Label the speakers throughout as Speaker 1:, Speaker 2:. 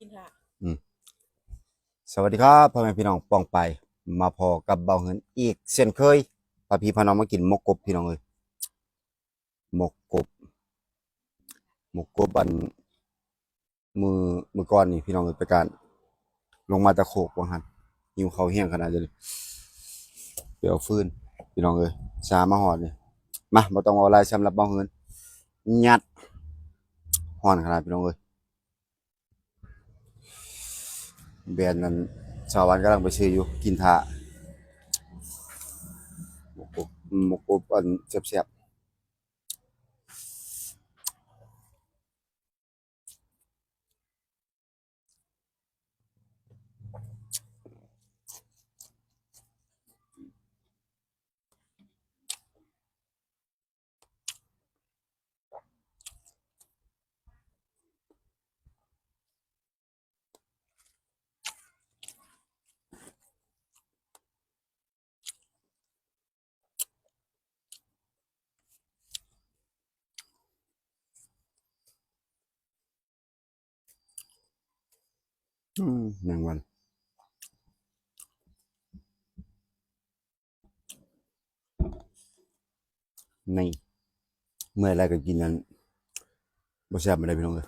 Speaker 1: กินค่ะ
Speaker 2: สวัสดีครับพ่อแม่พี่น้องปองไป มาพอกับเบาเหินอีกเช่นเคยพาพี่พาน้องมากินหมกกบพี่น้องเลยหมกกบหมกกบอันมือมือก่อนนี่พี่น้องเลยไปการ ลงมาตะโขกว่าหันหิวเขาวแห้งขนาดนี้เดี๋ยวฟื้นพี่น้องเลยชามาหอดเลยมาบ่ต้องเอาอะไรสำหรับเบาเหินยัดหอนขนาดพี่น้องเลย แบรนด์นั้นชาวบ้านกำลังไปซื้ออยู่กินทาหมกกบหมกกบอันแซ่บๆ อืมแมงวันในเมื่อไรก็กินนั้นบ่แซ่บไม่ได้พี่น้องเลย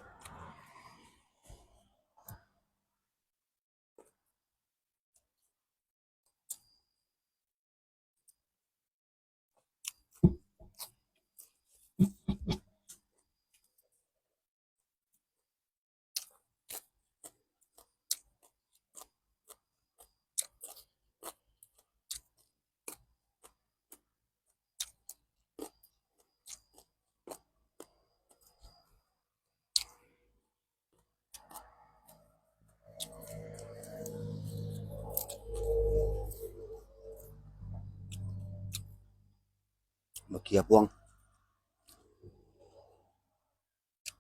Speaker 2: บักเขียพวง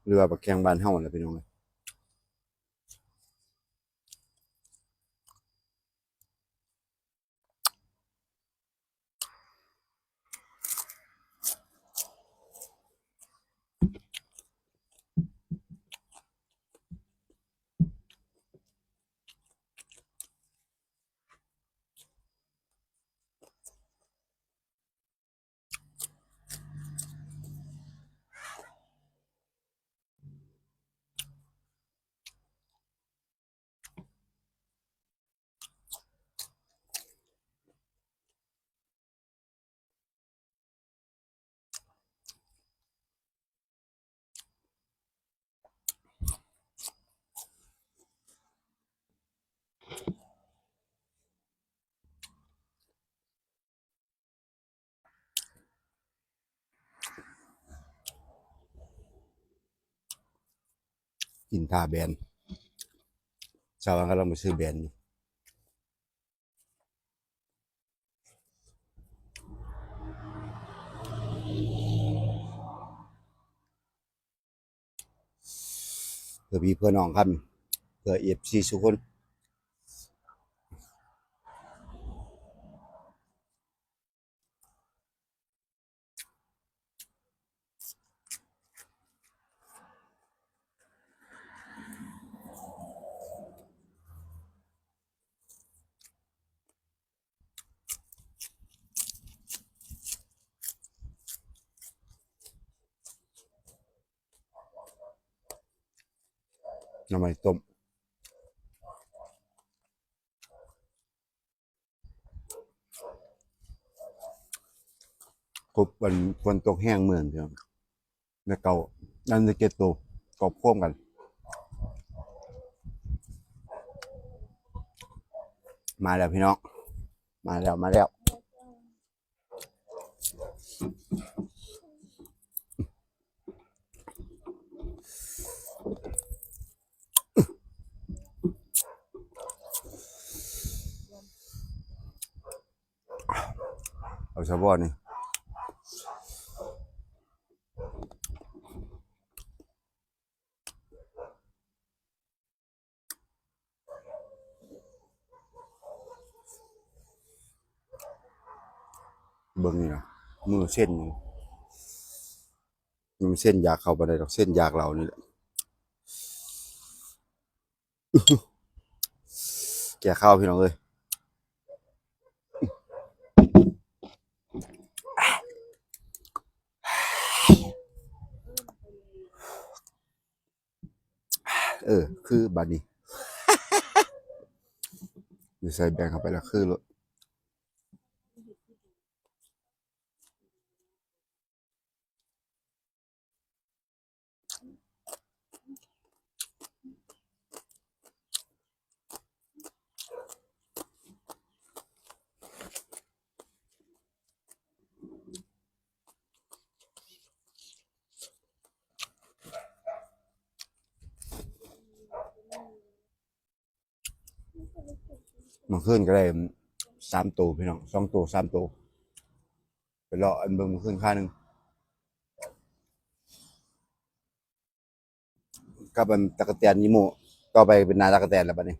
Speaker 2: หรือว่าบักแกงบานเฮาแหละพี่น้อง กินท่าแบนชาวบ้านกำลังไปซื้อแบนอยู่เพื่อพี่เพื่อน้องครับเพื่อเอฟซีทุกคน น้ำมันต้มกบวันฝนตกแห้งเหมือนเดิมแล้วเก่านั่นจะเก็ตโตวกอบโค้มกันมาแล้วพี่น้อง มาแล้ว มาแล้ว เอาชาวบ้านนี่เบิ่งนี่นะมือเส้นนี่มันเส้นยากเข้าไปได้ดอกเส้นยากเรานี่แหละแก่ข้าวพี่น้องเอ้ย เออ คือบันี้อยู่ใส่แบงเข้าไปแล้วคือรถ มันขึ้นก็ได้สามตัวพี่น้องสองตัวสามตัวไปรออันเบิ่งมันขึ้นค่าหนึ่งกับอันตะกะแตนยิโมต่อไปเป็นนาตะกะแตนแล้วบัดนี้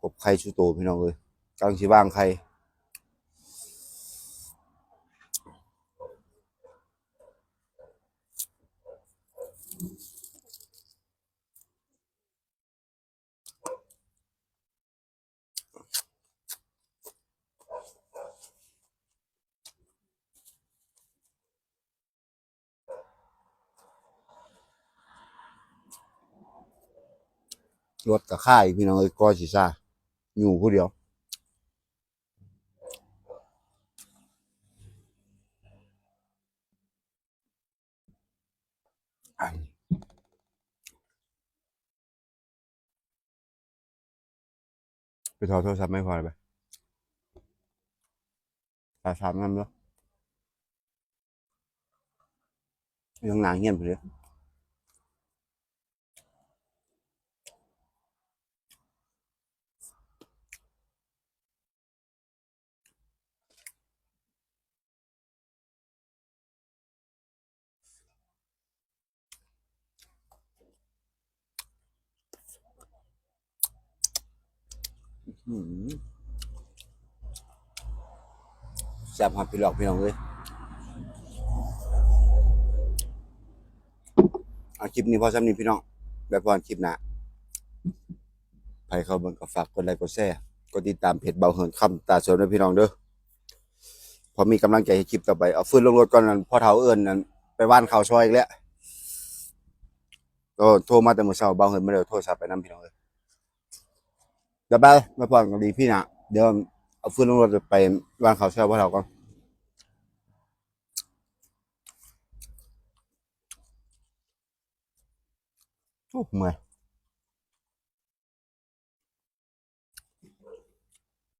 Speaker 2: กบไข่ชูโตพี่น้องเลยกำลังสิว่างไข่ รถกับค่ายพี่น้องเอ้ยก็สิซ่าอยู่ผู้เดียวไปถอดโทรศัพท์ไม่พอเลยไปตาสามนั่นเนาะยังหนาเงียบไปเลย แซ่บหอดพี่หลอกพี่น้องเลยเอาคลิปนี้พอสำนี้พี่น้อง แบบพอคลิปหน้าใครเข้าเบิ่งก็ฝากกดไลค์กดแชร์กดติดตามเพจเบาเหินคำตาสวนด้วยพี่น้องเด้อพอมีกำลังใจให้คลิปต่อไป เอาฟื้นลงรถก่อนนั้นพ่อเฒ่าเอิ้นนั้นไปว่านข้าวซอยอีกแล้วก็โทรมาแต่เมื้อเช้าเบาเหินบ่ได้โทรศัพท์ไปนํพี่น้องเอ้ย เดี๋ยวไปมาพอกันดีพี่นะเดี๋ยวเอาฟืนลงรถไปวางเข้าวซอยพ่อเราก่อนโอ้เมื่อย